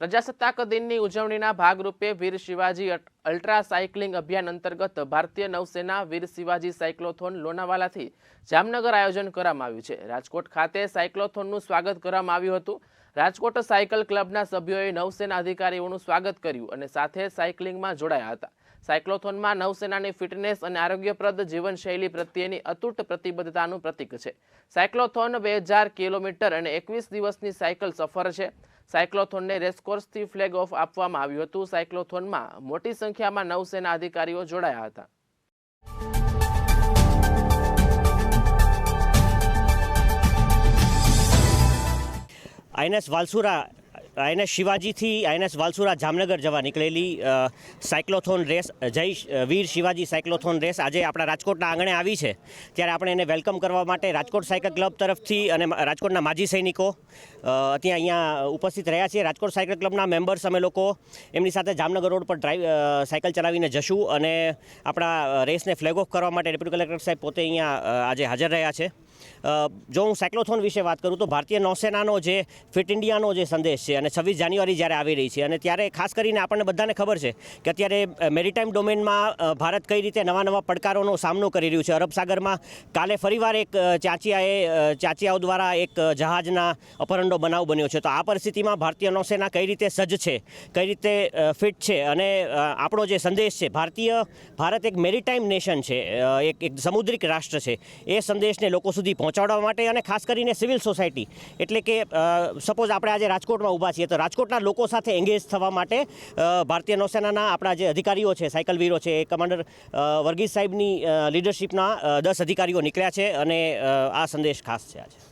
પ્રજાસત્તાક દિનની ઉજવણીના ભાગરૂપે વીર શિવાજી અલ્ટ્રા સાયકલિંગ અભિયાન અંતર્ગત ભારતીય નૌસેના વીર શિવાજી સાયક્લોથોન લોનાવાલાથી જામનગર આયોજન કરવામાં આવ્યું છે. રાજકોટ ખાતે સાયક્લોથોનનું સ્વાગત કરવામાં આવ્યું હતું. રાજકોટ સાયકલ ક્લબના સભ્યોએ નૌસેના અધિકારીઓનું સ્વાગત કર્યું અને સાથે સાયકલિંગમાં જોડાયા હતા. સાયક્લોથોનમાં નૌસેનાની ફિટનેસ અને આરોગ્યપ્રદ જીવનશૈલી પ્રત્યેની અતૂટ પ્રતિબદ્ધતાનું પ્રતીક છે. સાયક્લોથોન બે કિલોમીટર અને એકવીસ દિવસની સાયકલ સફર છે. સાયક્લોથોનને રેસકોર્સથી ફ્લેગ ઓફ આપવામાં આવ્યું હતું. સાયક્લોથોનમાં મોટી સંખ્યામાં નૌસેના અધિકારીઓ જોડાયા હતા. આઈએનએસ વાલસુરા આઈએનએસ શિવાજીથી આઈએનએસ વાલસુરા જામનગર જવા નીકળેલી સાયક્લોથોન રેસ, જય વીર શિવાજી સાયક્લોથોન રેસ આજે આપણા રાજકોટના આંગણે આવી છે. ત્યારે આપણે એને વેલકમ કરવા માટે રાજકોટ સાયકલ ક્લબ તરફથી અને રાજકોટના માજી સૈનિકો ત્યાં અહીંયા ઉપસ્થિત રહ્યા છીએ. રાજકોટ સાયકલ ક્લબના મેમ્બર્સ અમે લોકો એમની સાથે જામનગર રોડ પર ડ્રાઈવ સાયકલ ચલાવીને જશું અને આપણા રેસને ફ્લેગ ઓફ કરવા માટે ડેપ્યુટી કલેક્ટર સાહેબ પોતે અહીંયા આજે હાજર રહ્યા છે. જો હું સાયક્લોથોન વિશે વાત કરું તો ભારતીય નૌસેનાનો જે ફિટ ઇન્ડિયાનો જે સંદેશ છે અને છવ્વીસ જાન્યુઆરી જ્યારે આવી રહી છે અને ત્યારે ખાસ કરીને આપણને બધાને ખબર છે કે અત્યારે મેરીટાઈમ ડોમેનમાં ભારત કઈ રીતે નવા નવા પડકારોનો સામનો કરી રહ્યું છે. અરબ સાગરમાં કાલે ફરીવાર એક ચાચિયાએ ચાંચિયાઓ દ્વારા એક જહાજના અપહરણનો બનાવ બન્યો છે. તો આ પરિસ્થિતિમાં ભારતીય નૌસેના કઈ રીતે સજ્જ છે, કઈ રીતે ફિટ છે અને આપણો જે સંદેશ છે, ભારતીય, ભારત એક મેરીટાઈમ નેશન છે એક એક સમુદ્રિક રાષ્ટ્ર છે. એ સંદેશને લોકો સુધી પહોંચાડવા માટે અને ખાસ કરીને સિવિલ સોસાયટી. એટલે કે સપોઝ આપણે આજે રાજકોટમાં ઊભા છીએ, તો રાજકોટના લોકો સાથે એંગેજ થવા માટે ભારતીય નૌસેનાના આપણા જે અધિકારીઓ છે સાયકલ વીરો છે, એ કમાન્ડર વર્ગીસ સાહેબની લીડરશિપના દસ અધિકારીઓ નીકળ્યા છે અને આ સંદેશ ખાસ છે આજે.